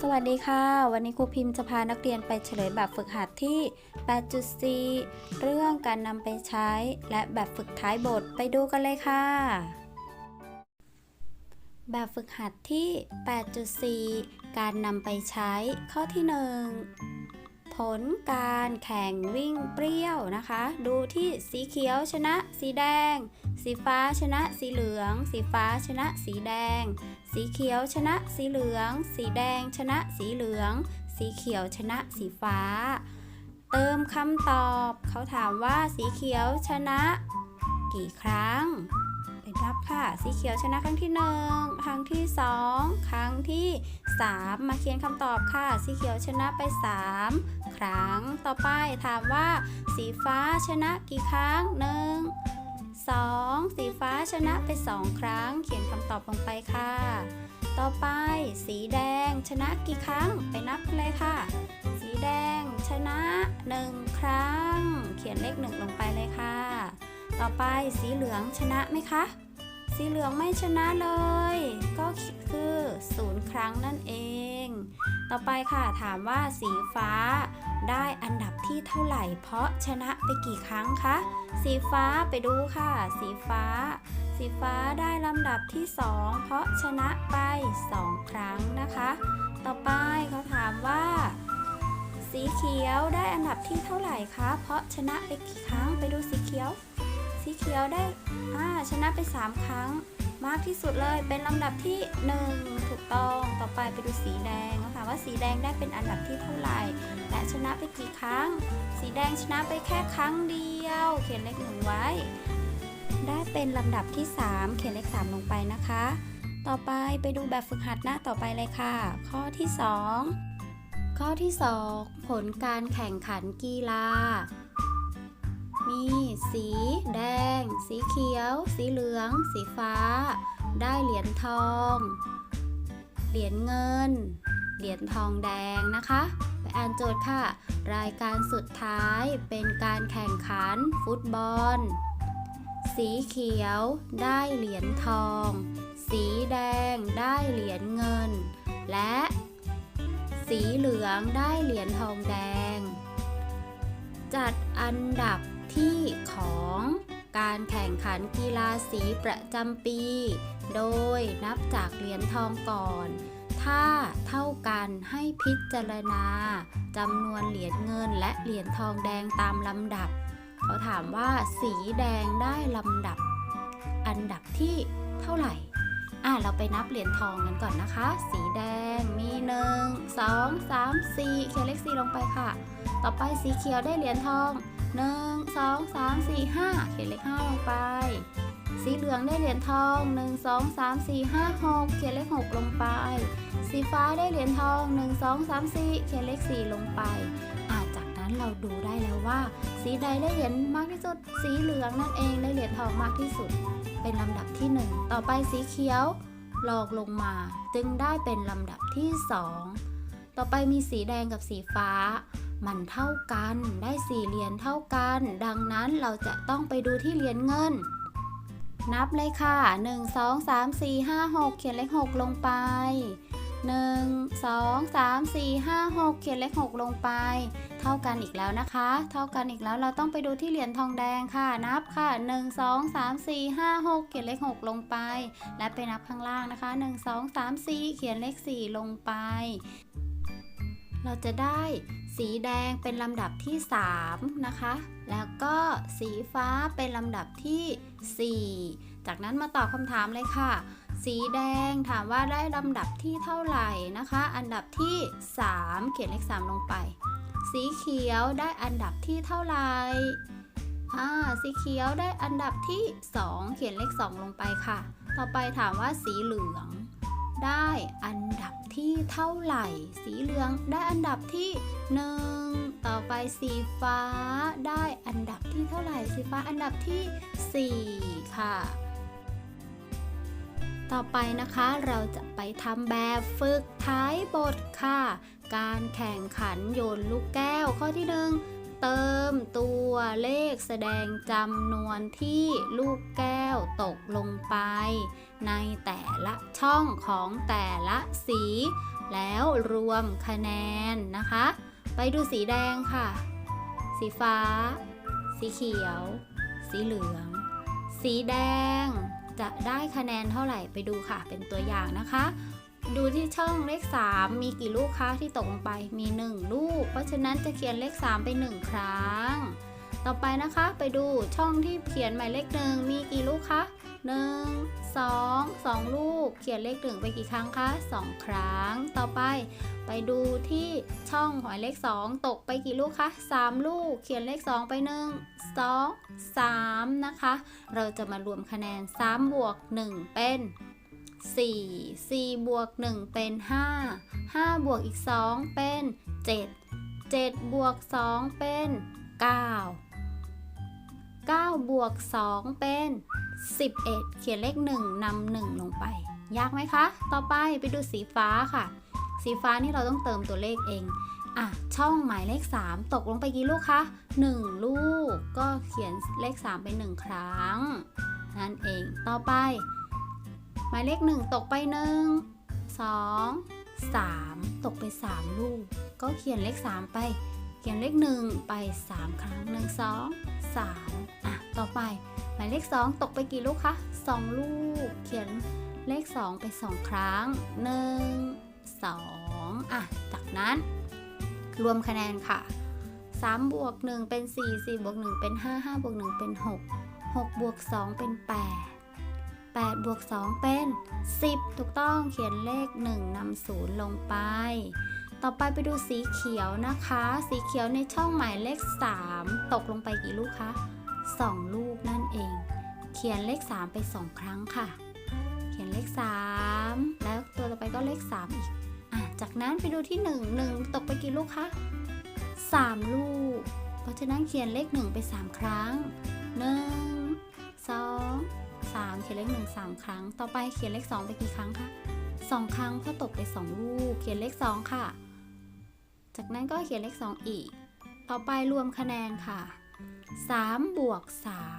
สวัสดีค่ะ วันนี้ครูพิมพ์จะพานักเรียนไปเฉลยแบบฝึกหัดที่ 8.4 เรื่องการนำไปใช้ และแบบฝึกท้ายบทไปดูกันเลยค่ะ แบบฝึกหัดที่ 8.4 การนำไปใช้ข้อที่ 1 ผลการแข่งวิ่งเปรี้ยวนะคะ ดูที่สีเขียวชนะสีแดง สีฟ้าชนะสีเหลือง สีฟ้าชนะสีแดง สีเขียวชนะสีเหลือง สีแดงชนะสีเหลือง สีเขียวชนะสีฟ้า เติมคำตอบเขาถามว่าสีเขียวชนะ กี่ครั้งไปนับค่ะ สีเขียวชนะครั้งที่หนึ่งครั้งที่สองครั้งที่สามมาเขียนคำตอบค่ะ สีเขียวชนะไปสาม ครั้ง ต่อไปถามว่า สีฟ้าชนะกี่ครั้งหนึ่งสองสีฟ้าชนะไปสองครั้ง เขียนคำตอบลงไปค่ะ ต่อไปสีแดงชนะกี่ครั้งไปนับเลยค่ะ สีแดงชนะหนึ่งครั้ง เขียนเลขหนึ่งลงไปเลยค่ะ ต่อไปสีเหลืองชนะไหมคะ สีเหลืองไม่ชนะเลย ก็คือศูนย์ครั้งนั่นเอง ต่อไปค่ะถามว่าสีฟ้าได้อันดับที่เท่าไหร่ เพราะชนะไปกี่ครั้งคะสีฟ้าไปดูค่ะ สีฟ้า สีฟ้าได้ลำดับที่ 2 เพราะชนะไป 2 ครั้งนะคะ ต่อไปเขาถามว่า สีเขียวได้อันดับที่เท่าไหร่คะเพราะชนะไปกี่ครั้งไปดูสีเขียว สีเขียวได้ชนะไป 3 ครั้ง มากที่สุดเลยเป็นลำดับที่ 1 ถูกต้องต่อไปไปดูสีแดงเขาถามว่าสีแดงได้เป็นอันดับที่เท่าไหร่ และชนะไปกี่ครั้ง สีแดงชนะไปแค่ครั้งเดียว เขียนเลขหนึ่งไว้ ได้เป็นลำดับที่ 3 เขียนเลข 3 ลงไปนะคะ ต่อไปไปดูแบบฝึกหัดหน้าต่อไปเลยค่ะ ข้อที่ 2 ข้อที่ 2 ผลการแข่งขันกีฬา มีสีแดง สีเขียว สีเหลือง สีฟ้า ได้เหรียญทอง เหรียญเงิน เหรียญทองแดงนะคะ ไปอ่านโจทย์ค่ะ รายการสุดท้ายเป็นการแข่งขันฟุตบอล สีเขียวได้เหรียญทอง สีแดงได้เหรียญเงิน และสีเหลืองได้เหรียญทองแดง จัดอันดับ ที่ของการแข่งขันกีฬาสีประจำปี โดยนับจากเหรียญทองก่อน ถ้าเท่ากันให้พิจารณาจำนวนเหรียญเงินและเหรียญทองแดงตามลำดับ เขาถามว่าสีแดงได้ลำดับ อันดับที่เท่าไหร่อะเราไปนับเหรียญทองกันก่อนนะคะ สีแดงมี1 2 3 4เขียนเลข4ลงไปค่ะ ต่อไปสีเขียวได้เหรียญทอง 1 2 3 4 5 เขียนเลข5ลงไป สีเหลืองได้เหรียญทอง 1 2 3 4 5 6 เขียนเลข 6 ลงไป สีฟ้าได้เหรียญทอง 1 2 3 4 เขียนเลข 4 ลงไปอะจากนั้นเราดูได้แล้วว่า สีใดได้เหรียญมากที่สุด สีเหลืองนั่นเองได้เหรียญทองมากที่สุด เป็นลำดับที่ 1 ต่อไปสีเขียวลอกลงมา จึงได้เป็นลำดับที่ 2 ต่อไปมีสีแดงกับสีฟ้า มันเท่ากันได้สี่เหรียญเท่ากัน ดังนั้นเราจะต้องไปดูที่เหรียญเงิน นับเลยค่ะ 1 2 3 4 5 6 เขียนเลข 6 ลงไป 1 2 3 4 5 6 เขียนเลข 6 ลงไป เท่ากันอีกแล้วนะคะ เท่ากันอีกแล้วเราต้องไปดูที่เหรียญทองแดงค่ะ นับค่ะ 1 2 3 4 5 6 เขียนเลข 6 ลงไป และไปนับข้างล่างนะคะ 1 2 3 4 เขียนเลข 4 ลงไป เราจะได้ สีแดงเป็นลำดับที่ 3 นะคะ แล้วก็สีฟ้าเป็นลำดับที่ 4 จากนั้นมาตอบคำถามเลยค่ะ สีแดงถามว่าได้ลำดับที่เท่าไหร่นะคะ อันดับที่ 3 เขียนเลข 3 ลงไป สีเขียวได้อันดับที่เท่าไหร่อ่าสีเขียวได้อันดับที่ 2 เขียนเลข 2 ลงไปค่ะ ต่อไปถามว่าสีเหลืองได้อันดับที่เท่าไหร่ สีเหลืองได้อันดับที่ 1ต่อไปสีฟ้าได้อันดับที่เท่าไหร่สีฟ้าอันดับที่ 4 ค่ะ ต่อไปนะคะเราจะไปทำแบบฝึกท้ายบทค่ะ การแข่งขันโยนลูกแก้วข้อที่1เติมตัวเลขแสดงจำนวนที่ลูกแก้วตกลงไป ในแต่ละช่องของแต่ละสี แล้วรวมคะแนนนะคะ ไปดูสีแดงค่ะ สีฟ้า สีเขียว สีเหลือง สีแดง จะได้คะแนนเท่าไหร่ไปดูค่ะ เป็นตัวอย่างนะคะ ดูที่ช่องเลข 3 มีกี่ลูกคะที่ตกลงไป มี 1 ลูก เพราะฉะนั้นจะเขียนเลข 3 ไป 1 ครั้ง ต่อไปนะคะ ไปดูช่องที่เขียนหมายเลขหนึ่งมีกี่ลูกคะ 1 2 2 ลูก เขียนเลขหนึ่งไปกี่ครั้งคะ 2 ครั้ง ต่อไป ไปดูที่ช่องหมายเลข 2 ตกไปกี่ลูกคะ 3 ลูก เขียนเลข 2 ไป 1 2 3 นะคะ เราจะมารวมคะแนน 3 บวก 1 เป็น 4 4 บวก 1 เป็น 5 5 บวกอีก 2 เป็น 7 7 บวก 2 เป็น 9 9 บวก 2 เป็น 11 เขียนเลข 1นำ1ลงไป ยากไหมคะ ต่อไปไปดูสีฟ้าค่ะ สีฟ้านี่เราต้องเติมตัวเลขเองอะช่องหมายเลข 3 ตกลงไปกี่ลูกคะ 1 ลูก ก็เขียนเลข 3 ไป 1 ครั้ง นั่นเอง ต่อไป หมายเลข 1 ตกไป 1 2 3 ตกไป 3 ลูก ก็เขียนเลข 3 ไป เขียนเลข 1 ไป 3 ครั้ง 1 2 3อะต่อไป หมายเลข 2 ตกไปกี่ลูกคะ 2 ลูก เขียนเลข 2 ไป 2 ครั้ง 1 2 อะ จากนั้น รวมคะแนนค่ะ 3 บวก 1 เป็น 4 4 บวก 1 เป็น 5 5 บวก 1 เป็น 6 6 บวก 2 เป็น 8 8 บวก 2 เป็น 10 ถูกต้องเขียนเลข 1นำศูนย์ลงไป ต่อไปไปดูสีเขียวนะคะ สีเขียวในช่องหมายเลข 3 ตกลงไปกี่ลูกคะ 2 ลูกนั่นเอง เขียนเลข 3 ไป 2 ครั้งค่ะ เขียนเลข 3 แล้วตัวต่อไปก็เลข 3 อีกอะจากนั้นไปดูที่ 1 1 ตกไปกี่ลูกคะ 3 ลูก เพราะฉะนั้นเขียนเลข 1 ไป 3 ครั้ง 1 2 3 เขียนเลข 1 3 ครั้ง ต่อไปเขียนเลข 2 ไปกี่ครั้งคะ2 ครั้งเพราะตกไป 2 ลูก เขียนเลข 2 ค่ะ จากนั้นก็เขียนเลข 2 อีก ต่อไปรวมคะแนนค่ะ 3บวก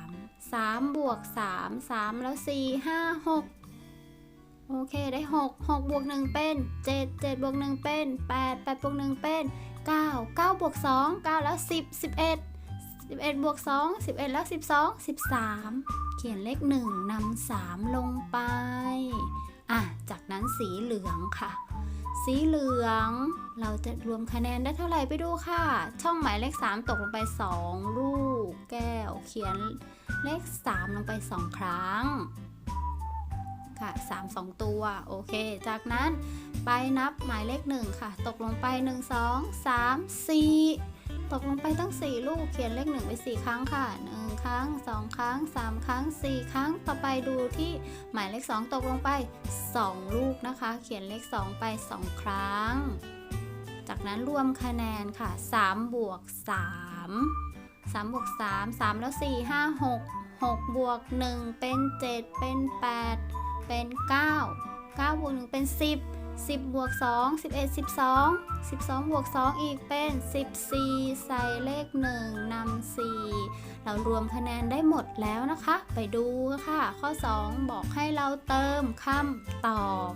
3 3บวก3 3 แล้ว 4 5 6 โอเคได้ 6 6บวก1เป็น 7 7บวก1เป็น 8 8บวก1เป็น 9 9บวก2 9 แล้ว 10 11 11บวก2 11 แล้ว 12 13 เขียนเลข 1นำ3 ลงไป อะ จากนั้นสีเหลืองค่ะ สีเหลือง เราจะรวมคะแนนได้เท่าไหร่ไปดูค่ะ ช่องหมายเลข 3 ตกลงไป 2 ลูก แก้วเขียนเลข 3 ลงไป 2 ครั้ง ค่ะ 3 2 ตัว โอเค จากนั้นไปนับหมายเลข 1 ค่ะ ตกลงไป 1 2 3 4 ตกลงไปตั้ง 4 ลูก เขียนเลข 1ไป4ครั้งค่ะ 1 รั้ง 2 ครั้ง 3 ครั้ง 4 ครั้งต่อไปดูที่หมายเลข 2 ตกลงไป 2 ลูกนะคะ เขียนเลข 2 ไป 2 ครั้ง จากนั้นรวมคะแนนค่ะ 3 บวก 3 3บวก3 3 แล้ว 4 5 6 6 บวก 1 เป็น 7 เป็น 8 เป็น 9 9 บวก 1 เป็น 10 10 บวก 2 11 12 12 บวก 2 อีกเป็น 14 ใส่เลข 1นำ4เรารวมคะแนนได้หมดแล้วนะคะ ไปดูค่ะ ข้อ 2 บอกให้เราเติมคำตอบ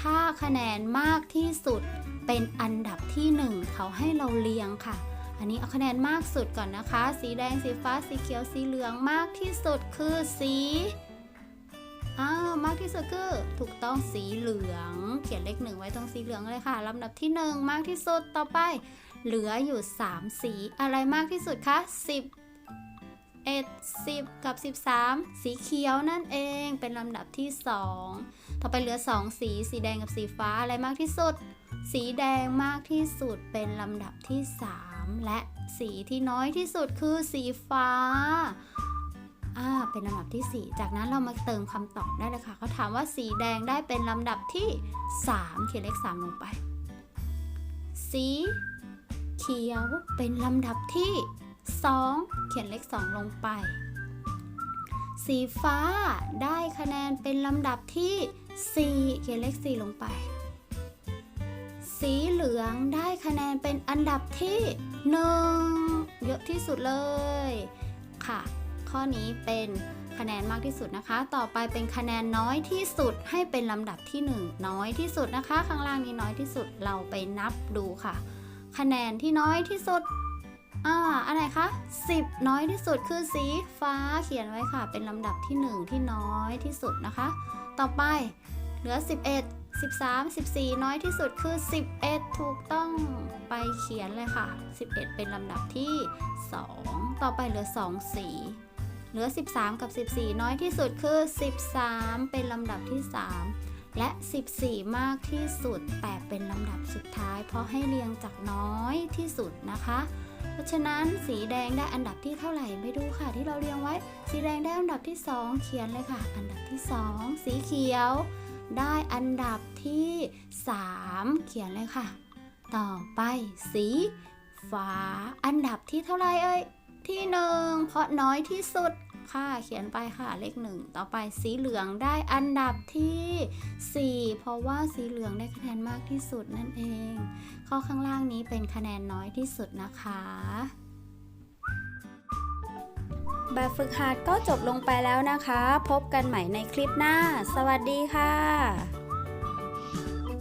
ถ้าคะแนนมากที่สุดเป็นอันดับที่ 1 เขาให้เราเรียงค่ะ อันนี้เอาคะแนนมากสุดก่อนนะคะ สีแดง สีฟ้า สีเขียว สีเหลืองมากที่สุดคือสี อ้าวมากที่สุดคือถูกต้องสีเหลือง เขียนเลขหนึ่งไว้ตรงสีเหลืองเลยค่ะลำดับที่ 1 มากที่สุดต่อไป เหลืออยู่ 3 สีอะไรมากที่สุดคะ10 1 10 กับ 13 สีเขียวนั่นเองเป็นลำดับที่ 2 ต่อไปเหลือ 2 สี สีแดงกับสีฟ้าอะไรมากที่สุด สีแดงมากที่สุดเป็นลำดับที่ 3 และสีที่น้อยที่สุดคือสีฟ้า อ่าเป็นลำดับที่ 4 จากนั้นเรามาเติมคำตอบได้เลยค่ะเขาถามว่าสีแดงได้เป็นลำดับที่ 3 เขียนเลข 3 ลงไป สีเขียวเป็นลำดับที่ 2 เขียนเลข 2 ลงไป สีฟ้าได้คะแนนเป็นลำดับที่ 4 เขียนเลข 4 ลงไป สีเหลืองได้คะแนนเป็นอันดับที่ 1 เยอะที่สุดเลยค่ะ ข้อนี้เป็นคะแนนมากที่สุดนะคะ ต่อไปเป็นคะแนนน้อยที่สุดให้เป็นลำดับที่ 1 น้อยที่สุดนะคะ ข้างล่างนี้น้อยที่สุดเราไปนับดูค่ะ คะแนนที่น้อยที่สุดอ่าอะไรคะ 10 น้อยที่สุดคือสีฟ้าเขียนไว้ค่ะ เป็นลำดับที่ 1 ที่น้อยที่สุดนะคะ ต่อไปเหลือ 11 13 14 น้อยที่สุดคือ 11 ถูกต้องไปเขียนเลยค่ะ 11 เป็นลำดับที่ 2 ต่อไปเหลือ 2 สี เหลือ 13 กับ 14 น้อยที่สุดคือ 13 เป็นลำดับที่ 3 และ 14 มากที่สุด แต่เป็นลำดับสุดท้าย เพราะให้เรียงจากน้อยที่สุดนะคะ เพราะฉะนั้นสีแดงได้อันดับที่เท่าไหร่ไปดูค่ะ ที่เราเรียงไว้ สีแดงได้อันดับที่ 2 เขียนเลยค่ะ อันดับที่ 2 สีเขียว ได้อันดับที่ 3 เขียนเลยค่ะ ต่อไปสีฟ้าอันดับที่เท่าไหร่เอ่ย ที่หนึ่งเพราะน้อยที่สุดค่ะเขียนไปค่ะเลขหนึ่งต่อไปสีเหลืองได้อันดับที่ 4 เพราะว่าสีเหลืองได้คะแนนมากที่สุดนั่นเอง ข้อข้างล่างนี้เป็นคะแนนน้อยที่สุดนะคะ แบบฝึกหัดก็จบลงไปแล้วนะคะ พบกันใหม่ในคลิปหน้า สวัสดีค่ะ